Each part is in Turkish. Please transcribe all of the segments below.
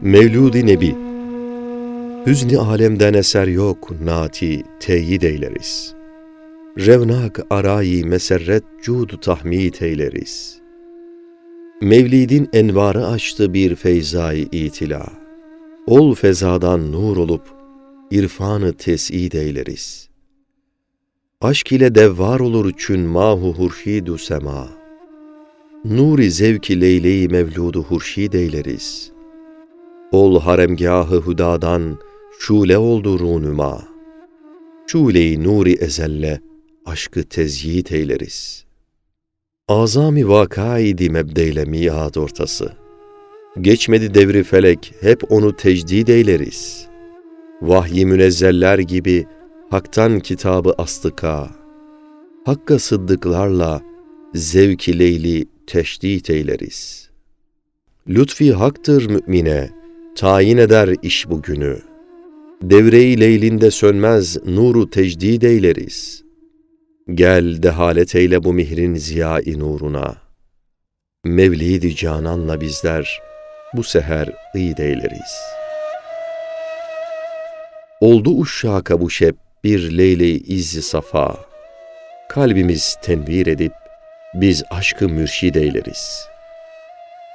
Mevludi Nebi Hüzni alemden eser yok, nati teyit eyleriz. Revnak arayi meserret cudu tahmid eyleriz. Mevlidin envarı açtı bir feyzai itila. Ol fezadan nur olup, irfanı tes'id eyleriz. Aşk ile devvar olur çün mahu hurşidu sema. Nuri zevki leyleyi mevludu hurşid eyleriz. Ol haremgahı hüdadan şule oldu runuma. Şule-i nuri ezelle aşkı tezyit eyleriz. Azami vakaidi mebdeyle miad ortası. Geçmedi devri felek, hep onu tecdid eyleriz. Vahyi münezzeller gibi haktan kitabı astıka. Hakka sıddıklarla zevki leyli teşdit eyleriz. Lütfi haktır mümine, tayin eder iş bugünü. Devre-i leylinde sönmez nuru tecdid eyleriz. Gel dehalet eyle bu mihrin ziya-i nuruna. Mevlid-i cananla bizler bu seher id eyleriz. Oldu uşşaka bu şep bir leyle-i izzi safa. Kalbimiz tenvir edip biz aşkı mürşid eyleriz.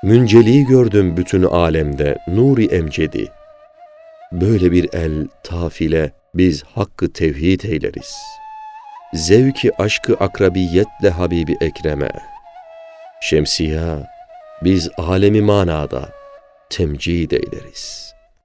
Münceliği gördüm bütün alemde nuri emcedi. Böyle bir el tafile biz hakkı tevhid eyleriz. Zevki aşkı akrabiyetle Habibi Ekrem'e. Şemsiya biz alemi manada temcid eyleriz.''